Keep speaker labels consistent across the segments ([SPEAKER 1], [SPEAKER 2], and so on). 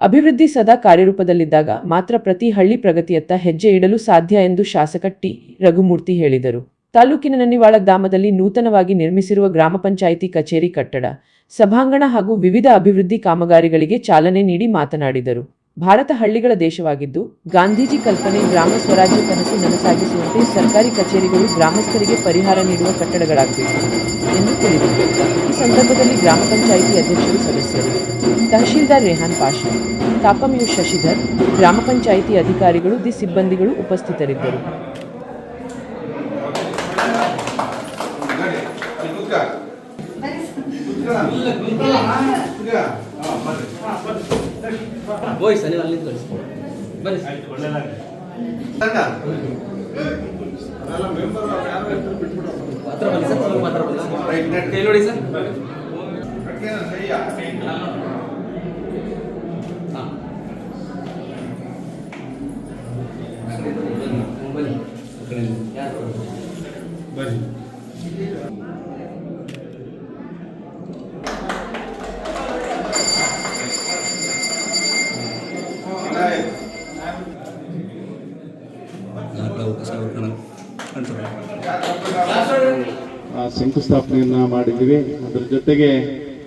[SPEAKER 1] ಅಭಿವೃದ್ಧಿ ಸದಾ ಕಾರ್ಯರೂಪದಲ್ಲಿದ್ದಾಗ ಮಾತ್ರ ಪ್ರತಿ ಹಳ್ಳಿ ಪ್ರಗತಿಯತ್ತ ಹೆಜ್ಜೆ ಇಡಲು ಸಾಧ್ಯ ಎಂದು ಶಾಸಕ ಟಿ. ರಘುಮೂರ್ತಿ ಹೇಳಿದರು. ತಾಲೂಕಿನ ನನ್ನಿವಾಳ ಗ್ರಾಮದಲ್ಲಿ ನೂತನವಾಗಿ ನಿರ್ಮಿಸಿರುವ ಗ್ರಾಮ ಪಂಚಾಯಿತಿ ಕಚೇರಿ ಕಟ್ಟಡ, ಸಭಾಂಗಣ ಹಾಗೂ ವಿವಿಧ ಅಭಿವೃದ್ಧಿ ಕಾಮಗಾರಿಗಳಿಗೆ ಚಾಲನೆ ನೀಡಿ ಮಾತನಾಡಿದರು. ಭಾರತ ಹಳ್ಳಿಗಳ ದೇಶವಾಗಿದ್ದು, ಗಾಂಧೀಜಿ ಕಲ್ಪನೆ ಗ್ರಾಮ ಸ್ವರಾಜ್ಯ ಕನಸು ನನಸಾಗಿಸುವಂತೆ ಸರ್ಕಾರಿ ಕಚೇರಿಗಳು ಗ್ರಾಮಸ್ಥರಿಗೆ ಪರಿಹಾರ ನೀಡುವ ಕಟ್ಟಡಗಳಾಗಬೇಕು ಎಂದು ತಿಳಿದರು ಈ ಸಂದರ್ಭದಲ್ಲಿ ಗ್ರಾಮ ಪಂಚಾಯಿತಿ ಅಧ್ಯಕ್ಷರು ಸದಸ್ಯರು ತಹಶೀಲ್ದಾರ್ ರೆಹಾನ್ ಪಾಷಾ ತಾಪಂ ಯು ಶಶಿಧರ್, ಗ್ರಾಮ ಪಂಚಾಯಿತಿ ಅಧಿಕಾರಿಗಳು, ದಿ ಸಿಬ್ಬಂದಿಗಳು ಉಪಸ್ಥಿತರಿದ್ದರು.
[SPEAKER 2] ಬೋಯ್ಸ್ ನೀವು ಅಲ್ಲಿ ಕಳಿಸ್ಬೋದು ಬನ್ನಿ. ಹತ್ರ ಬನ್ನಿ ಸರ್ ಸ್ವಲ್ಪ ಮಾತ್ರ ಬನ್ನಿ ಕೈ ನೋಡಿ ಸರ್. ಹಾಂ. ಬನ್ನಿ.
[SPEAKER 3] ಶಂಕುಸ್ಥಾಪನೆಯನ್ನ ಮಾಡಿದ್ದೀವಿ. ಅದರ ಜೊತೆಗೆ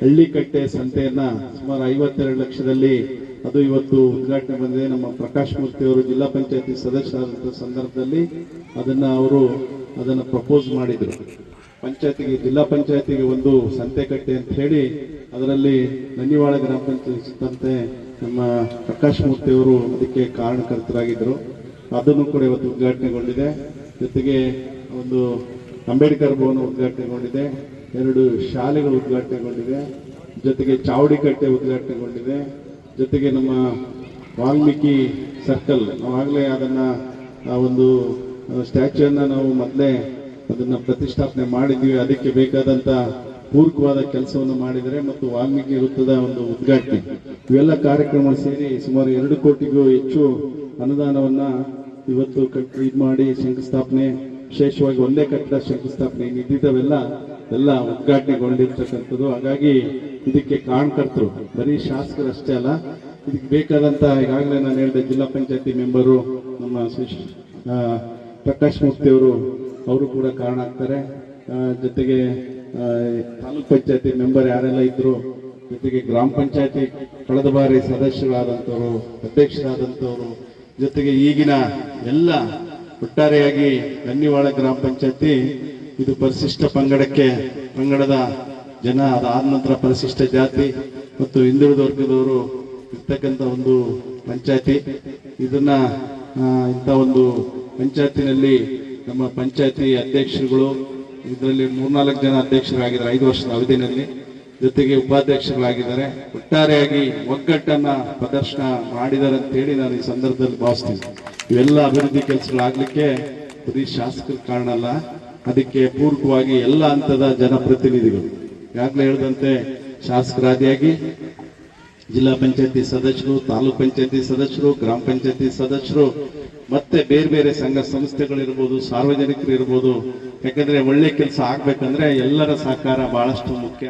[SPEAKER 3] ಹಳ್ಳಿಕಟ್ಟೆ ಸಂತೆಯನ್ನ ಸುಮಾರು ಐವತ್ತೆರಡು ಲಕ್ಷದಲ್ಲಿ ಅದು ಇವತ್ತು ಉದ್ಘಾಟನೆ ಬಂದಿದೆ. ನಮ್ಮ ಪ್ರಕಾಶ್ ಮೂರ್ತಿ ಅವರು ಜಿಲ್ಲಾ ಪಂಚಾಯತಿ ಸದಸ್ಯರಾದಂಥ ಸಂದರ್ಭದಲ್ಲಿ ಅದನ್ನ ಅವರು ಅದನ್ನ ಪ್ರಪೋಸ್ ಮಾಡಿದ್ರು. ಪಂಚಾಯತಿಗೆ, ಜಿಲ್ಲಾ ಪಂಚಾಯತಿಗೆ ಒಂದು ಸಂತೆ ಕಟ್ಟೆ ಅಂತ ಹೇಳಿ ಅದರಲ್ಲಿ ನನ್ನಿವಾಳ ಗ್ರಾಮ ಪಂಚಾಯತ್ ಸಂತೆ ನಮ್ಮ ಪ್ರಕಾಶ್ ಮೂರ್ತಿ ಅವರು ಅದಕ್ಕೆ ಕಾರಣಕರ್ತರಾಗಿದ್ದರು. ಅದನ್ನು ಕೂಡ ಇವತ್ತು ಉದ್ಘಾಟನೆಗೊಂಡಿದೆ. ಜೊತೆಗೆ ಒಂದು ಅಂಬೇಡ್ಕರ್ ಭವನ ಉದ್ಘಾಟನೆಗೊಂಡಿದೆ. ಎರಡು ಶಾಲೆಗಳು ಉದ್ಘಾಟನೆಗೊಂಡಿದೆ. ಜೊತೆಗೆ ಚಾವಡಿ ಕಟ್ಟೆ ಉದ್ಘಾಟನೆಗೊಂಡಿದೆ. ಜೊತೆಗೆ ನಮ್ಮ ವಾಲ್ಮೀಕಿ ಸರ್ಕಲ್, ನಾವಾಗಲೇ ಅದನ್ನು, ಆ ಒಂದು ಸ್ಟ್ಯಾಚ್ಯೂನ್ನ ನಾವು ಮೊದಲೇ ಅದನ್ನ ಪ್ರತಿಷ್ಠಾಪನೆ ಮಾಡಿದ್ವಿ ಅದಕ್ಕೆ ಬೇಕಾದಂಥ ಪೂರಕವಾದ ಕೆಲಸವನ್ನು ಮಾಡಿದರೆ ಮತ್ತು ವಾಲ್ಮೀಕಿ ವೃತ್ತದ ಒಂದು ಉದ್ಘಾಟನೆ. ಇವೆಲ್ಲ ಕಾರ್ಯಕ್ರಮ ಸೇರಿ ಸುಮಾರು ಎರಡು ಕೋಟಿಗೂ ಹೆಚ್ಚು ಅನುದಾನವನ್ನ ಇವತ್ತು ಕಟ್- ಇದು ಮಾಡಿ ಶಂಕುಸ್ಥಾಪನೆ, ವಿಶೇಷವಾಗಿ ಒಂದೇ ಕಟ್ಟಡ ಶಂಕುಸ್ಥಾಪನೆ ಇದ್ದಿದ್ದವೆಲ್ಲ ಎಲ್ಲ ಉದ್ಘಾಟನೆಗೊಂಡಿರ್ತಕ್ಕಂಥದ್ದು. ಹಾಗಾಗಿ ಇದಕ್ಕೆ ಕಾರಣಕರ್ತರು ಬರೀ ಶಾಸಕರಷ್ಟೇ ಅಲ್ಲ, ಇದಕ್ಕೆ ಬೇಕಾದಂಥ ಈಗಾಗಲೇ ನಾನು ಹೇಳಿದೆ ಜಿಲ್ಲಾ ಪಂಚಾಯತಿ ಮೆಂಬರು ನಮ್ಮ ಪ್ರಕಾಶ್ ಮೂರ್ತಿ ಅವರು ಕೂಡ ಕಾರಣ ಆಗ್ತಾರೆ. ಜೊತೆಗೆ ತಾಲೂಕ್ ಪಂಚಾಯತಿ ಮೆಂಬರ್ ಯಾರೆಲ್ಲ ಇದ್ರು, ಜೊತೆಗೆ ಗ್ರಾಮ ಪಂಚಾಯತಿ ಕಳೆದ ಬಾರಿ ಸದಸ್ಯರಾದಂಥವರು ಅಧ್ಯಕ್ಷರಾದಂಥವರು, ಜೊತೆಗೆ ಈಗಿನ ಎಲ್ಲ ಒಟ್ಟಾರೆಯಾಗಿ ಗನ್ನಿವಾಳ ಗ್ರಾಮ ಪಂಚಾಯತಿ, ಇದು ಪರಿಶಿಷ್ಟ ಪಂಗಡಕ್ಕೆ, ಪಂಗಡದ ಜನ ಅದಾದ ನಂತರ ಪರಿಶಿಷ್ಟ ಜಾತಿ ಮತ್ತು ಹಿಂದುಳಿದ ವರ್ಗದವರು ಇರ್ತಕ್ಕಂಥ ಒಂದು ಪಂಚಾಯತಿ. ಇದನ್ನ ಇಂಥ ಒಂದು ಪಂಚಾಯತಿನಲ್ಲಿ ನಮ್ಮ ಪಂಚಾಯತಿ ಅಧ್ಯಕ್ಷರುಗಳು, ಇದರಲ್ಲಿ ಮೂರ್ನಾಲ್ಕು ಜನ ಅಧ್ಯಕ್ಷರಾಗಿದ್ದಾರೆ, ಐದು ವರ್ಷದ ಅವಧಿನಲ್ಲಿ. ಜೊತೆಗೆ ಉಪಾಧ್ಯಕ್ಷರಾಗಿದ್ದಾರೆ ಒಟ್ಟಾರೆಯಾಗಿ ಒಗ್ಗಟ್ಟನ್ನು ಪ್ರದರ್ಶನ ಮಾಡಿದ್ದಾರೆ ಅಂತೇಳಿ ನಾನು ಈ ಸಂದರ್ಭದಲ್ಲಿ ಭಾವಿಸ್ತೀನಿ. ಇವೆಲ್ಲ ಅಭಿವೃದ್ಧಿ ಕೆಲಸಗಳಾಗಲಿಕ್ಕೆ ಬರೀ ಶಾಸಕರ ಕಾರಣ ಅಲ್ಲ, ಅದಕ್ಕೆ ಪೂರಕವಾಗಿ ಎಲ್ಲ ಹಂತದ ಜನಪ್ರತಿನಿಧಿಗಳು. ಈಗಾಗಲೇ ಹೇಳಿದಂತೆ ಶಾಸಕರಾದಿಯಾಗಿ ಜಿಲ್ಲಾ ಪಂಚಾಯತಿ ಸದಸ್ಯರು, ತಾಲೂಕ್ ಪಂಚಾಯತಿ ಸದಸ್ಯರು, ಗ್ರಾಮ ಪಂಚಾಯತಿ ಸದಸ್ಯರು ಮತ್ತೆ ಬೇರೆ ಬೇರೆ ಸಂಘ ಸಂಸ್ಥೆಗಳಿರ್ಬೋದು ಸಾರ್ವಜನಿಕರು ಇರ್ಬೋದು ಯಾಕಂದ್ರೆ ಒಳ್ಳೆ ಕೆಲಸ ಆಗ್ಬೇಕಂದ್ರೆ ಎಲ್ಲರ ಸಹಕಾರ ಬಹಳಷ್ಟು ಮುಖ್ಯ.